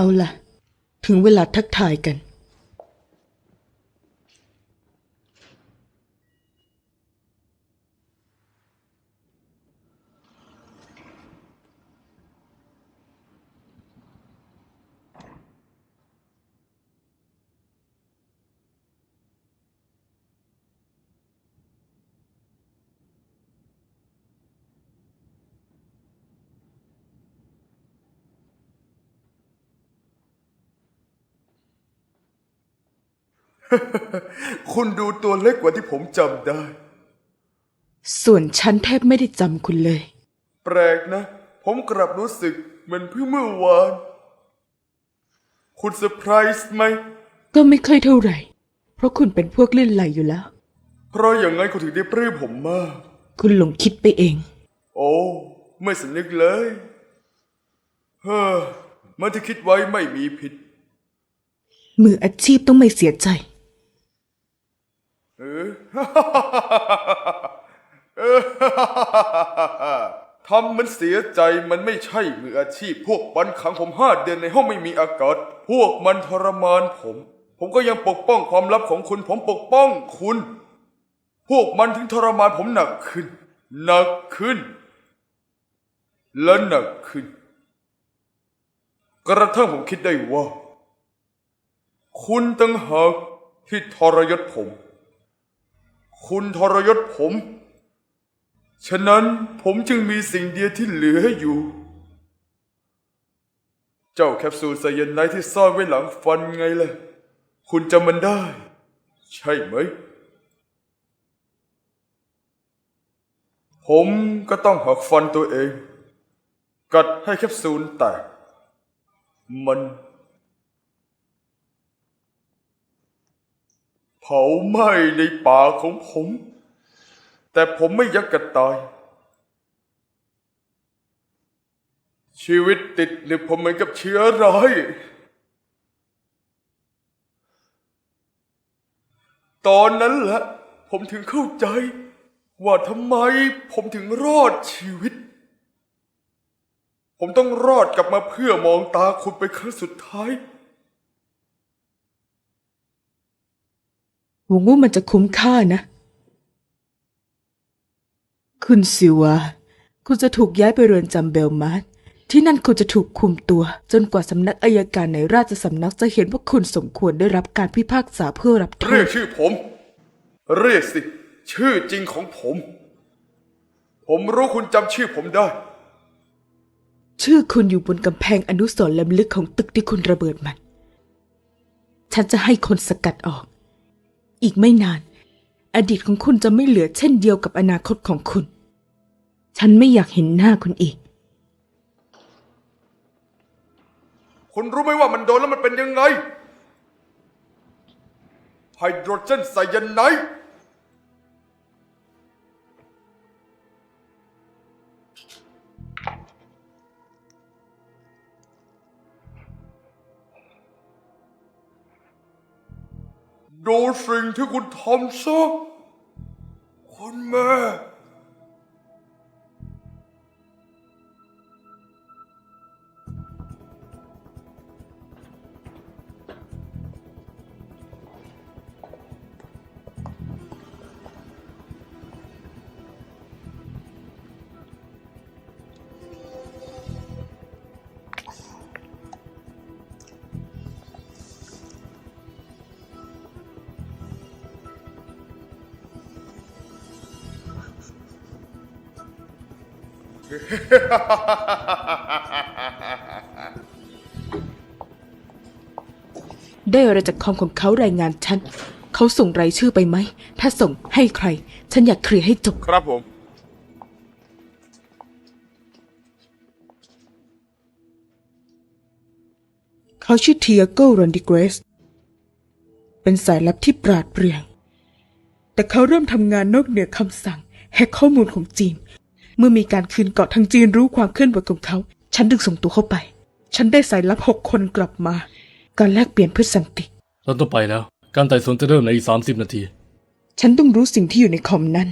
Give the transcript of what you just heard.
เอาละถึงเวลาทักทายกัน คุณดูตัวเล็กกว่าที่ผมจำได้ ส่วนฉันแทบไม่ได้จำคุณเลย แปลกนะ ผมกลับรู้สึกเหมือนเพิ่งเมื่อวาน คุณเซอร์ไพรส์ไหม ก็ไม่ค่อยเท่าไหร่ เพราะคุณเป็นพวกลื่นไหลอยู่แล้ว เพราะอย่างนั้นคุณถึงได้ปลื้มผมมาก คุณหลงคิดไปเอง โอ้ ไม่สำนึกเลย เฮ้อเมื่อที่คิดไว้ไม่มีผิด มืออาชีพต้องไม่เสียใจ เออเออทำมันเสียใจมันไม่ใช่มืออาชีพ พวกมันขังผมห้าเดือนในห้องไม่มีอากาศ พวกมันทรมานผม ผมก็ยังปกป้องความลับของคุณ ผมปกป้องคุณ พวกมันถึงทรมานผมหนักขึ้น หนักขึ้น และหนักขึ้น กระทั่งผมคิดได้ว่า คุณตั้งหากที่ทรยศผม คุณทรยศผม ฉะนั้นผมจึงมีสิ่งเดียวที่เหลืออยู่ เจ้าแคปซูลไซยาไนด์ที่ซ่อนไว้หลังฟันไงล่ะ คุณจำมันได้ ใช่ไหม ผมก็ต้องหักฟันตัวเอง กัดให้แคปซูลแตกมัน เผาไหม้ในป่าของผม แต่ผมไม่ยักกระตาย ชีวิตติดหนึบผมเหมือนกับเชื้อร้ายตอนนั้นแหละผมถึงเข้าใจ ว่าทำไมผมถึงรอดชีวิต ผมต้องรอดกลับมาเพื่อมองตาคุณเป็นครั้งสุดท้าย หวังว่ามันจะคุ้มค่านะ คุณสิวาคุณจะถูกย้ายไปเรือนจำเบลมาร์ที่นั่นคุณจะถูกคุมตัว จนกว่าสำนักอายการในราชสำนักจะเห็นว่าคุณสมควรได้รับการพิพากษาเพื่อรับโทเรียษกชื่อผม เรียกสิ ชื่อจริงของผม ผมรู้คุณจำชื่อผมได้ ชื่อคุณอยู่บนกำแพงอนุสรณ์ล้ำลึกของตึกที่คุณระเบิดมัน ฉันจะให้คนสกัดออก อีกไม่นาน อดีตของคุณจะไม่เหลือเช่นเดียวกับอนาคตของคุณ ฉันไม่อยากเห็นหน้าคุณอีก คุณรู้ไหมว่ามันโดนแล้วมันเป็นยังไงไฮโดรเจนไซยาไนด์ ดูสิ่งที่คุณทำซะคุณแม่ ได้อะไรจากคอมของเขารายงานฉัน เขาส่งรายชื่อไปไหม ถ้าส่งให้ใคร ฉันอยากเคลียร์ให้จบ ครับผม เขาชื่อเทียโกรอนดิเกรส เป็นสายลับที่ปราดเปรื่อง แต่เขาเริ่มทำงานนอกเหนือคำสั่งแฮกข้อมูลของจีน เมื่อมีการคืนเกาะทางจีนรู้ความเคลื่อนไหวของเขา ฉันดึงส่งตัวเข้าไป ฉันได้สายลับหกคนกลับมา การแลกเปลี่ยนเพื่อสันติเราต้องไปแล้ว การไต่สวนจะเริ่มในอีกสามสิบนาที ฉันต้องรู้สิ่งที่อยู่ในคอมนั้น